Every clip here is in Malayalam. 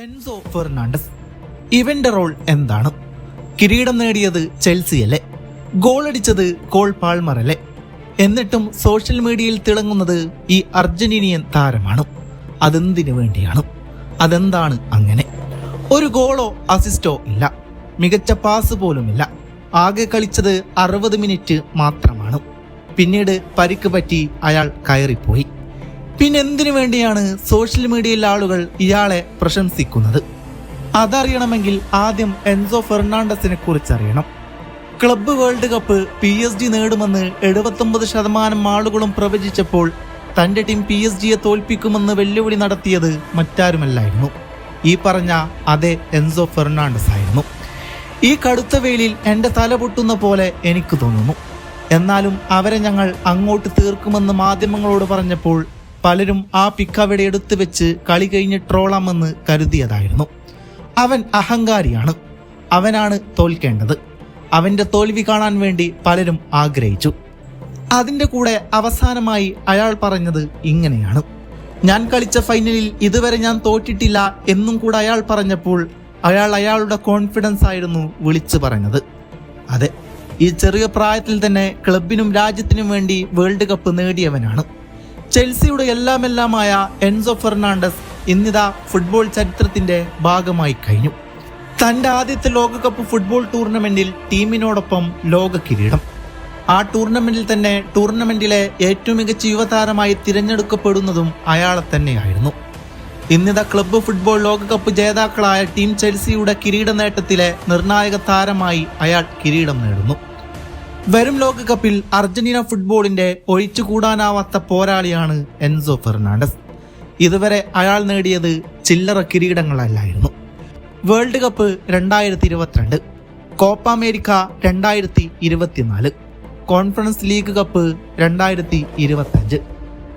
എൻസോ ഫെർണാണ്ടസ് ഇവന്റെ റോൾ എന്താണ്? കിരീടം നേടിയത് ചെൽസിയല്ലേ? ഗോളടിച്ചത് കോൾ പാൾമറല്ലേ? എന്നിട്ടും സോഷ്യൽ മീഡിയയിൽ തിളങ്ങുന്നത് ഈ അർജന്റീനിയൻ താരമാണ്. അതെന്തിനു വേണ്ടിയാണ്? അതെന്താണ് അങ്ങനെ? ഒരു ഗോളോ അസിസ്റ്റോ ഇല്ല. മികച്ച പാസ് പോലുമില്ല. ആകെ കളിച്ചത് അറുപത് മിനിറ്റ് മാത്രമാണ്. പിന്നീട് പരിക്ക് പറ്റി അയാൾ കയറിപ്പോയി. പിന്നെ എന്തിനു വേണ്ടിയാണ് സോഷ്യൽ മീഡിയയിൽ ആളുകൾ ഇയാളെ പ്രശംസിക്കുന്നത്? അതറിയണമെങ്കിൽ ആദ്യം എൻസോ ഫെർണാണ്ടസിനെ കുറിച്ച് അറിയണം club world cup P S G നേടുമെന്ന് എഴുപത്തൊമ്പത് ശതമാനം ആളുകളും പ്രവചിച്ചപ്പോൾ തന്റെ ടീം പി എസ് ജിയെ തോൽപ്പിക്കുമെന്ന് വെല്ലുവിളി നടത്തിയത് മറ്റാരുമല്ലായിരുന്നു. ഈ പറഞ്ഞ അതേ എൻസോ ഫെർണാണ്ടസ് ആയിരുന്നു ഈ കടുത്ത വെയിലിൽ എന്റെ തല പൊട്ടുന്ന പോലെ എനിക്ക് തോന്നുന്നു. എന്നാലും അവരെ ഞങ്ങൾ അങ്ങോട്ട് തീർക്കുമെന്ന് മാധ്യമങ്ങളോട് പറഞ്ഞപ്പോൾ പലരും ആ പിക്ക് അവിടെ എടുത്തു വെച്ച് കളി കഴിഞ്ഞ് ട്രോളാമെന്ന് കരുതിയതായിരുന്നു. അവൻ അഹങ്കാരിയാണ്. അവനാണ് തോൽക്കേണ്ടത്. അവന്റെ തോൽവി കാണാൻ വേണ്ടി പലരും ആഗ്രഹിച്ചു. അതിന്റെ കൂടെ അവസാനമായി അയാൾ പറഞ്ഞത് ഇങ്ങനെയാണ്. ഞാൻ കളിച്ച ഫൈനലിൽ ഇതുവരെ ഞാൻ തോറ്റിട്ടില്ല എന്നും കൂടെ അയാൾ പറഞ്ഞപ്പോൾ അയാൾ അയാളുടെ കോൺഫിഡൻസ് ആയിരുന്നു വിളിച്ചു പറഞ്ഞത്. അതെ ഈ ചെറിയ പ്രായത്തിൽ തന്നെ ക്ലബിനും രാജ്യത്തിനും വേണ്ടി വേൾഡ് കപ്പ് നേടിയവനാണ്. ചെൽസിയുടെ എല്ലാമെല്ലാമായ എൻസോ ഫെർണാണ്ടസ് ഇന്നിതാ ഫുട്ബോൾ ചരിത്രത്തിന്റെ ഭാഗമായി കഴിഞ്ഞു. തന്റെ ആദ്യത്തെ ലോകകപ്പ് ഫുട്ബോൾ ടൂർണമെന്റിൽ ടീമിനോടൊപ്പം ലോക കിരീടം. ആ ടൂർണമെന്റിൽ തന്നെ ടൂർണമെന്റിലെ ഏറ്റവും മികച്ച യുവതാരമായി തിരഞ്ഞെടുക്കപ്പെടുന്നതും അയാളെ തന്നെയായിരുന്നു. ഇന്നിത ക്ലബ്ബ് ഫുട്ബോൾ ലോകകപ്പ് ജേതാക്കളായ ടീം ചെൽസിയുടെ കിരീട നേട്ടത്തിലെ നിർണായക താരമായി അയാൾ കിരീടം നേടുന്നു. വരും ലോകകപ്പിൽ അർജന്റീന ഫുട്ബോളിന്റെ ഒഴിച്ചുകൂടാനാവാത്ത പോരാളിയാണ് എൻസോ ഫെർണാണ്ടസ്. ഇതുവരെ അയാൾ നേടിയത് ചില്ലറ കിരീടങ്ങളല്ലായിരുന്നു. വേൾഡ് കപ്പ് രണ്ടായിരത്തി ഇരുപത്തിരണ്ട് കോപ്പ അമേരിക്ക രണ്ടായിരത്തി ഇരുപത്തിനാല് കോൺഫറൻസ് ലീഗ് കപ്പ് രണ്ടായിരത്തി ഇരുപത്തഞ്ച്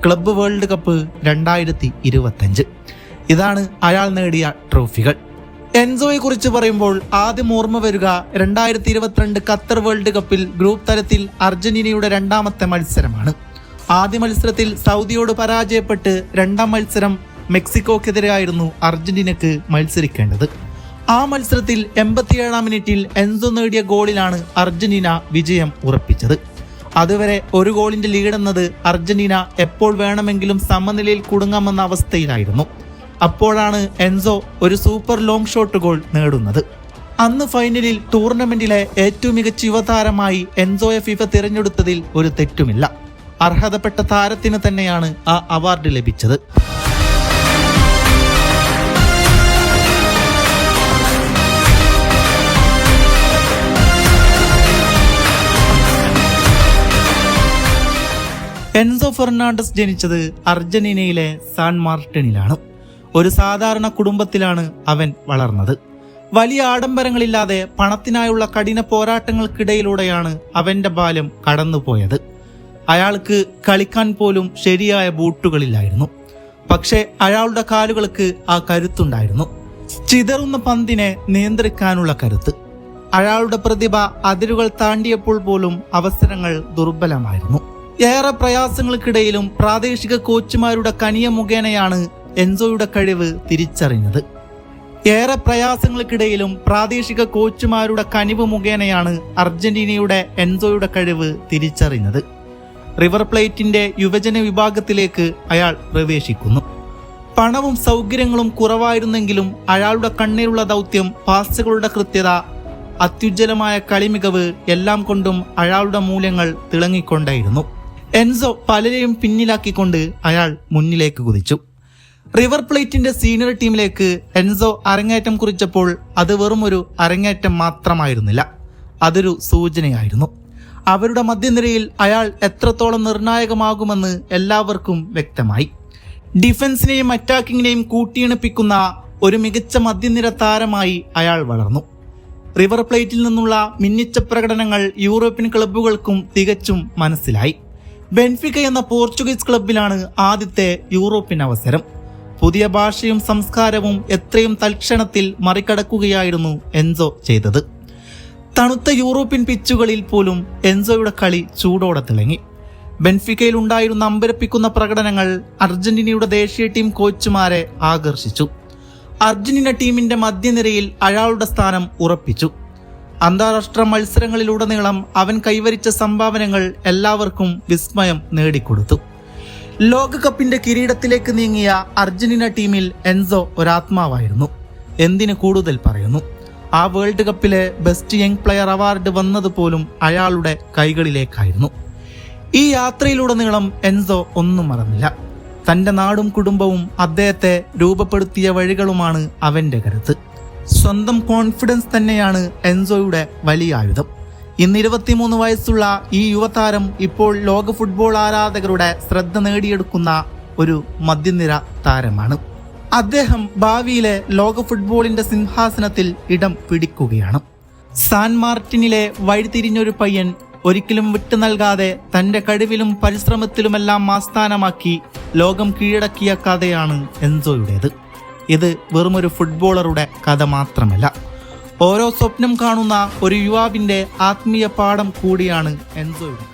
ക്ലബ്ബ് വേൾഡ് കപ്പ് രണ്ടായിരത്തി ഇരുപത്തഞ്ച് ഇതാണ് അയാൾ നേടിയ ട്രോഫികൾ. എൻസോയെ കുറിച്ച് പറയുമ്പോൾ ആദ്യം ഓർമ്മ വരിക രണ്ടായിരത്തി ഇരുപത്തിരണ്ട് ഖത്തർ വേൾഡ് കപ്പിൽ ഗ്രൂപ്പ് തലത്തിൽ അർജന്റീനയുടെ രണ്ടാമത്തെ മത്സരമാണ്. ആദ്യ മത്സരത്തിൽ സൗദിയോട് പരാജയപ്പെട്ട് രണ്ടാം മത്സരം മെക്സിക്കോക്കെതിരെയായിരുന്നു അർജന്റീനക്ക് മത്സരിക്കേണ്ടത്. ആ മത്സരത്തിൽ എൺപത്തിയേഴാം മിനിറ്റിൽ എൻസോ നേടിയ ഗോളിലാണ് അർജന്റീന വിജയം ഉറപ്പിച്ചത്. അതുവരെ ഒരു ഗോളിന്റെ ലീഡെന്നത് അർജന്റീന എപ്പോൾ വേണമെങ്കിലും സമനിലയിൽ കുടുങ്ങാമെന്ന അവസ്ഥയിലായിരുന്നു. അപ്പോഴാണ് എൻസോ ഒരു സൂപ്പർ ലോങ് ഷോട്ട് ഗോൾ നേടുന്നത്. അന്ന് ഫൈനലിൽ ടൂർണമെന്റിലെ ഏറ്റവും മികച്ച യുവതാരമായി എൻസോയെ ഫിഫ തിരഞ്ഞെടുത്തതിൽ ഒരു തെറ്റുമില്ല. അർഹതപ്പെട്ട താരത്തിന് തന്നെയാണ് ആ അവാർഡ് ലഭിച്ചത്. എൻസോ ഫെർണാണ്ടസ് ജനിച്ചത് അർജന്റീനയിലെ സാൻ മാർട്ടിനിലാണ്. ഒരു സാധാരണ കുടുംബത്തിലാണ് അവൻ വളർന്നത്. വലിയ ആഡംബരങ്ങളില്ലാതെ പണത്തിനായുള്ള കഠിന പോരാട്ടങ്ങൾക്കിടയിലൂടെയാണ് അവന്റെ ബാല്യം കടന്നുപോയത്. അയാൾക്ക് കളിക്കാൻ പോലും ശരിയായ ബൂട്ടുകളില്ലായിരുന്നു. പക്ഷേ അയാളുടെ കാലുകൾക്ക് ആ കരുത്തുണ്ടായിരുന്നു. ചിതറുന്ന പന്തിനെ നിയന്ത്രിക്കാനുള്ള കരുത്ത്. അയാളുടെ പ്രതിഭ അതിരുകൾ താണ്ടിയപ്പോൾ പോലും അവസരങ്ങൾ ദുർബലമായിരുന്നു. ഏറെ പ്രയാസങ്ങൾക്കിടയിലും പ്രാദേശിക കോച്ചുമാരുടെ കനിയ മുഖേനയാണ് എൻസോയുടെ കഴിവ് തിരിച്ചറിഞ്ഞത്. ഏറെ പ്രയാസങ്ങൾക്കിടയിലും പ്രാദേശിക കോച്ചുമാരുടെ കനിവ് മുഖേനയാണ് അർജന്റീനയുടെ എൻസോയുടെ കഴിവ് തിരിച്ചറിഞ്ഞത്. റിവർ പ്ലേറ്റിന്റെ യുവജന വിഭാഗത്തിലേക്ക് അയാൾ പ്രവേശിക്കുന്നു. പണവും സൗകര്യങ്ങളും കുറവായിരുന്നെങ്കിലും അയാളുടെ കണ്ണിലുള്ള ദൗത്യം പാസുകളുടെ കൃത്യത അത്യുജ്ജലമായ കളിമികവ് എല്ലാം കൊണ്ടും അയാളുടെ മൂല്യങ്ങൾ തിളങ്ങിക്കൊണ്ടായിരുന്നു. എൻസോ പലരെയും പിന്നിലാക്കിക്കൊണ്ട് അയാൾ മുന്നിലേക്ക് കുതിച്ചു. റിവർ പ്ലേറ്റിന്റെ സീനിയർ ടീമിലേക്ക് എൻസോ അരങ്ങേറ്റം കുറിച്ചപ്പോൾ അത് വെറും ഒരു അരങ്ങേറ്റം മാത്രമായിരുന്നില്ല. അതൊരു സൂചനയായിരുന്നു. അവരുടെ മധ്യനിരയിൽ അയാൾ എത്രത്തോളം നിർണായകമാകുമെന്ന് എല്ലാവർക്കും വ്യക്തമായി. ഡിഫൻസിനെയും അറ്റാക്കിങ്ങിനെയും കൂട്ടിയിണപ്പിക്കുന്ന ഒരു മികച്ച മധ്യനിര താരമായി അയാൾ വളർന്നു. റിവർ പ്ലേറ്റിൽ നിന്നുള്ള മിന്നിച്ച പ്രകടനങ്ങൾ യൂറോപ്യൻ ക്ലബ്ബുകൾക്കും തികച്ചും മനസ്സിലായി. ബെൻഫിക എന്ന പോർച്ചുഗീസ് ക്ലബിലാണ് ആദ്യത്തെ യൂറോപ്യൻ അവസരം. പുതിയ ഭാഷയും സംസ്കാരവും എത്രയും തൽക്ഷണത്തിൽ മറികടക്കുകയായിരുന്നു എൻസോ ചെയ്തത്. തണുത്ത യൂറോപ്യൻ പിച്ചുകളിൽ പോലും എൻസോയുടെ കളി ചൂടോടെ തിളങ്ങി. ബെൻഫിക്കയിൽ ഉണ്ടായിരുന്ന അമ്പരപ്പിക്കുന്ന പ്രകടനങ്ങൾ അർജന്റീനയുടെ ദേശീയ ടീം കോച്ചുമാരെ ആകർഷിച്ചു. അർജന്റീന ടീമിന്റെ മധ്യനിരയിൽ അയാളുടെ സ്ഥാനം ഉറപ്പിച്ചു. അന്താരാഷ്ട്ര മത്സരങ്ങളിലുടനീളം അവൻ കൈവരിച്ച സംഭാവനകൾ എല്ലാവർക്കും വിസ്മയം നേടിക്കൊടുത്തു. ലോകകപ്പിന്റെ കിരീടത്തിലേക്ക് നീങ്ങിയ അർജന്റീന ടീമിൽ എൻസോ ഒരാത്മാവായിരുന്നു. എന്തിന് കൂടുതൽ പറയുന്നു? ആ വേൾഡ് കപ്പിലെ ബെസ്റ്റ് യങ് പ്ലെയർ അവാർഡ് വന്നത് പോലും അയാളുടെ കൈകളിലേക്കായിരുന്നു. ഈ യാത്രയിലുടനീളം എൻസോ ഒന്നും മറന്നില്ല. തന്റെ നാടും കുടുംബവും അദ്ദേഹത്തെ രൂപപ്പെടുത്തിയ വഴികളുമാണ് അവന്റെ കരുത്ത്. സ്വന്തം കോൺഫിഡൻസ് തന്നെയാണ് എൻസോയുടെ വലിയ ആയുധം. ഇന്ന് ഇരുപത്തിമൂന്ന് വയസ്സുള്ള ഈ യുവതാരം ഇപ്പോൾ ലോക ഫുട്ബോൾ ആരാധകരുടെ ശ്രദ്ധ നേടിയെടുക്കുന്ന ഒരു മധ്യനിര താരമാണ്. അദ്ദേഹം ഭാവിയിലെ ലോക ഫുട്ബോളിന്റെ സിംഹാസനത്തിൽ ഇടം പിടിക്കുകയാണ്. സാൻ മാർട്ടിനിലെ വഴിതിരിഞ്ഞൊരു പയ്യൻ ഒരിക്കലും വിട്ടു നൽകാതെ തന്റെ കഴിവിലും പരിശ്രമത്തിലുമെല്ലാം ആസ്ഥാനമാക്കി ലോകം കീഴടക്കിയ കഥയാണ് എൻസോയുടേത്. ഇത് വെറുമൊരു ഫുട്ബോളറുടെ കഥ മാത്രമല്ല. ഓരോ സ്വപ്നം കാണുന്ന ഒരു യുവാവിന്റെ ആത്മീയ പാഠം കൂടിയാണ് എൻസോയുടെ